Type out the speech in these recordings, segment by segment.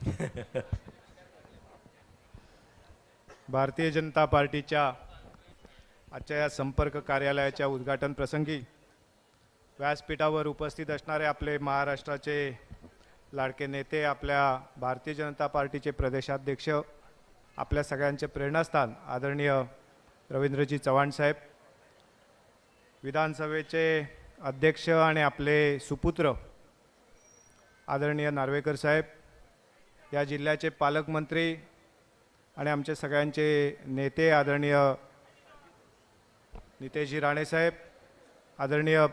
भारतीय जनता पार्टीच्या आजच्या या संपर्क कार्यालयाच्या उद्घाटन प्रसंगी व्यासपीठावर उपस्थित असणारे आपले महाराष्ट्राचे लाडके नेते आपल्या भारतीय जनता पार्टीचे प्रदेशाध्यक्ष आपल्या सगळ्यांचे प्रेरणास्थान आदरणीय रवींद्रजी चव्हाण साहेब विधानसभेचे अध्यक्ष आणि आपले सुपुत्र आदरणीय नार्वेकर साहेब या जिल्ह्याचे पालकमंत्री आणि आमचे सगळ्यांचे नेते आदरणीय नितेशजी राणेसाहेब आदरणीय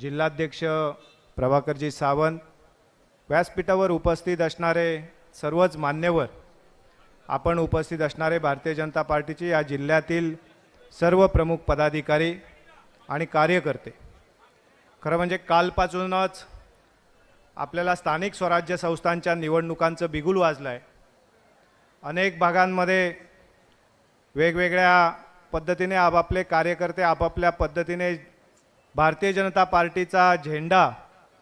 जिल्हाध्यक्ष प्रभाकरजी सावंत व्यासपीठावर उपस्थित असणारे सर्वच मान्यवर आपण उपस्थित असणारे भारतीय जनता पार्टीचे या जिल्ह्यातील सर्व प्रमुख पदाधिकारी आणि कार्यकर्ते. खरं म्हणजे कालपासूनच आपल्याला स्थानिक स्वराज्य संस्थांच्या निवडणुकांचं बिगुल वाजलं आहे अनेक भागांमध्ये वेगवेगळ्या पद्धतीने आपापले कार्यकर्ते आपापल्या पद्धतीने भारतीय जनता पार्टीचा झेंडा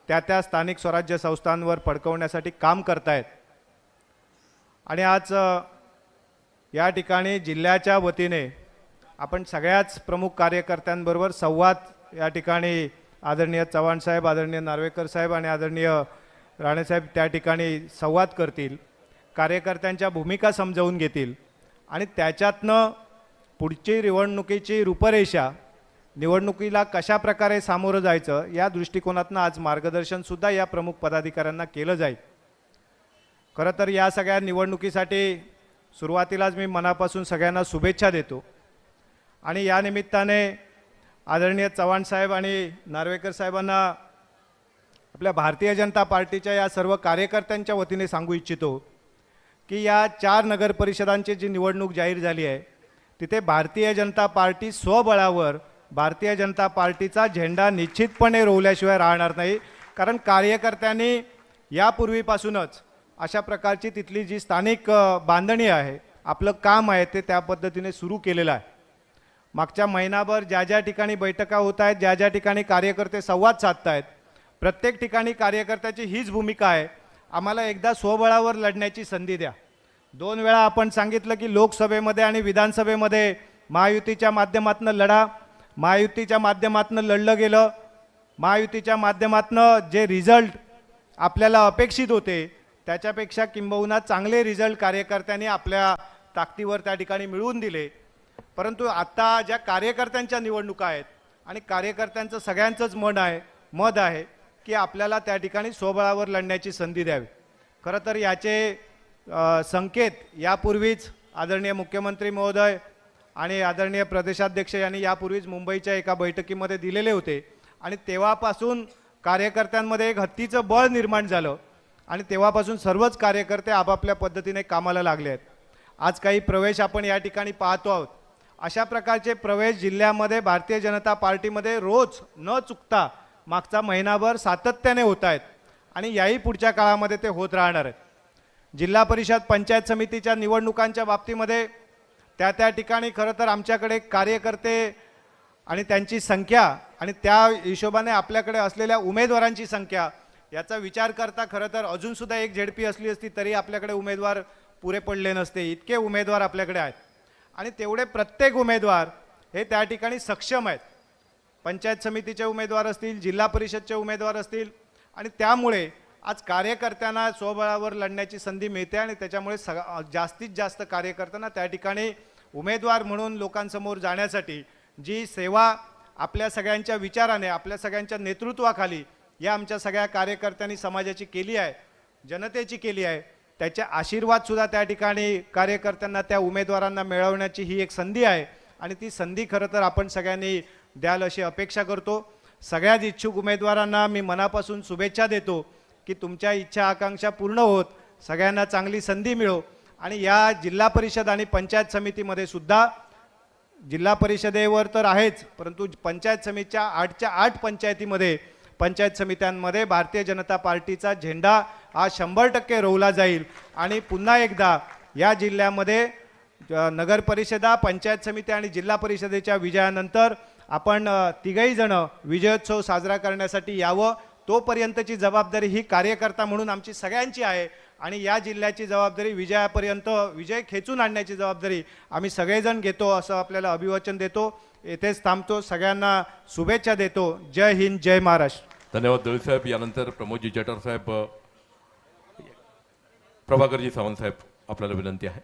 त्या त्या स्थानिक स्वराज्य संस्थांवर फडकवण्यासाठी काम करतायत. आणि आज या ठिकाणी जिल्ह्याच्या वतीने आपण सगळ्याच प्रमुख कार्यकर्त्यांबरोबर संवाद या ठिकाणी आदरणीय चव्हाण साहेब आदरणीय नार्वेकर साहेब आणि आदरणीय राणेसाहेब त्या ठिकाणी संवाद करतील कार्यकर्त्यांच्या भूमिका समजावून घेतील आणि त्याच्यातनं पुढची निवडणुकीची रूपरेषा निवडणुकीला कशा प्रकारे सामोरं जायचं या दृष्टिकोनातनं आज मार्गदर्शनसुद्धा या प्रमुख पदाधिकाऱ्यांना केलं जाईल. खरं तर या सगळ्या निवडणुकीसाठी सुरुवातीलाच मी मनापासून सगळ्यांना शुभेच्छा देतो आणि या निमित्ताने आदरणीय चव्हाण साहेब आणि नार्वेकर साहेबांना आपल्या भारतीय जनता पार्टीच्या या सर्व कार्यकर्त्यांच्या वतीने सांगू इच्छितो की या चार नगर परिषदांची जी निवडणूक जाहीर झाली आहे तिथे भारतीय जनता पार्टी स्वबळावर भारतीय जनता पार्टीचा झेंडा निश्चितपणे रोवल्याशिवाय राहणार नाही. कारण कार्यकर्त्यांनी यापूर्वीपासूनच अशा प्रकारची तिथली जी स्थानिक बांधणी आहे आपलं काम आहे ते त्या पद्धतीने सुरू केलेलं आहे. मागच्या महिनाभर ज्या ज्या ठिकाणी बैठका होत आहेत ज्या ज्या ठिकाणी कार्यकर्ते संवाद साधत आहेत प्रत्येक ठिकाणी कार्यकर्त्याची हीच भूमिका आहे. आम्हाला एकदा स्वबळावर लढण्याची संधी द्या. दोन वेळा आपण सांगितलं की लोकसभेमध्ये आणि विधानसभेमध्ये महायुतीच्या माध्यमातून लढा महायुतीच्या माध्यमातून लढलं गेलं. महायुतीच्या माध्यमातून जे रिझल्ट आपल्याला अपेक्षित होते त्याच्यापेक्षा किंबहुना चांगले रिझल्ट कार्यकर्त्यांनी आपल्या ताकदीवर त्या ठिकाणी मिळवून दिले. परंतु आता ज्या कार्यकर्त्यांच्या निवडणुका आहेत आणि कार्यकर्त्यांचं सगळ्यांचंच मन आहे मत आहे की आपल्याला त्या ठिकाणी स्वबळावर लढण्याची संधी द्यावी. खरं तर याचे संकेत यापूर्वीच आदरणीय मुख्यमंत्री महोदय आणि आदरणीय प्रदेशाध्यक्ष यांनी यापूर्वीच मुंबईच्या एका बैठकीमध्ये दिलेले होते. आणि तेव्हापासून कार्यकर्त्यांमध्ये एक हत्तीचं बळ निर्माण झालं आणि तेव्हापासून सर्वच कार्यकर्ते आपापल्या पद्धतीने कामाला लागले आहेत. आज काही प्रवेश आपण या ठिकाणी पाहतो आहोत. अशा प्रकारचे प्रवेश जिल्ह्यामध्ये भारतीय जनता पार्टीमध्ये रोज न चुकता मागचा महिनाभर सातत्याने होत आहेत आणि याही पुढच्या काळामध्ये ते होत राहणार आहेत. जिल्हा परिषद पंचायत समितीच्या निवडणुकांच्या बाबतीमध्ये त्या त्या ठिकाणी खरं तर आमच्याकडे कार्यकर्ते आणि त्यांची संख्या आणि त्या हिशोबाने आपल्याकडे असलेल्या उमेदवारांची संख्या याचा विचार करता खरं तर अजूनसुद्धा एक झेडपी असली असती तरी आपल्याकडे उमेदवार पुरे पडले नसते. इतके उमेदवार आपल्याकडे आहेत. आणि तेवढे प्रत्येक उमेदवार हे त्या ठिकाणी सक्षम आहेत. पंचायत समितीचे उमेदवार असतील जिल्हा परिषदचे उमेदवार असतील आणि त्यामुळे आज कार्यकर्त्यांना स्वबळावर लढण्याची संधी मिळते आणि त्याच्यामुळे सग जास्तीत जास्त कार्यकर्त्यांना त्या ठिकाणी उमेदवार म्हणून लोकांसमोर जाण्यासाठी जी सेवा आपल्या सगळ्यांच्या विचाराने आपल्या सगळ्यांच्या नेतृत्वाखाली या आमच्या सगळ्या कार्यकर्त्यांनी समाजाची केली आहे जनतेची केली आहे त्याचे आशीर्वादसुद्धा त्या ठिकाणी कार्यकर्त्यांना त्या उमेदवारांना मिळवण्याची ही एक संधी आहे. आणि ती संधी खरं तर आपण सगळ्यांनी द्याल अशी अपेक्षा करतो. सगळ्याच इच्छुक उमेदवारांना मी मनापासून शुभेच्छा देतो की तुमच्या इच्छा आकांक्षा पूर्ण होत सगळ्यांना चांगली संधी मिळो. आणि या जिल्हा परिषद आणि पंचायत समितीमध्ये सुद्धा जिल्हा परिषदेवर तर आहेच परंतु पंचायत समितीच्या आठच्या आठ पंचायतीमध्ये पंचायत समित्यांमध्ये भारतीय जनता पार्टीचा झेंडा हा शंभर टक्के रोवला जाईल. आणि पुन्हा एकदा या जिल्ह्यामध्ये नगरपरिषदा नगर परिषदा पंचायत समिती आणि जिल्हा परिषदेच्या विजयानंतर आपण अ, तिघही जण विजयोत्सव साजरा करण्यासाठी यावं. तोपर्यंतची जबाबदारी ही कार्यकर्ता म्हणून आमची सगळ्यांची आहे. आणि या जिल्ह्याची जबाबदारी विजयापर्यंत विजय खेचून आणण्याची जबाबदारी आम्ही सगळेजण घेतो असं आपल्याला अभिवचन देतो. येथेच थांबतो. सगळ्यांना शुभेच्छा देतो. जय हिंद जय महाराष्ट्र. धन्यवाद दळवी साहेब यानंतर प्रमोदजी जटर साहेब प्रभाकरजी सावंत साहेब आपल्याला विनंती आहे.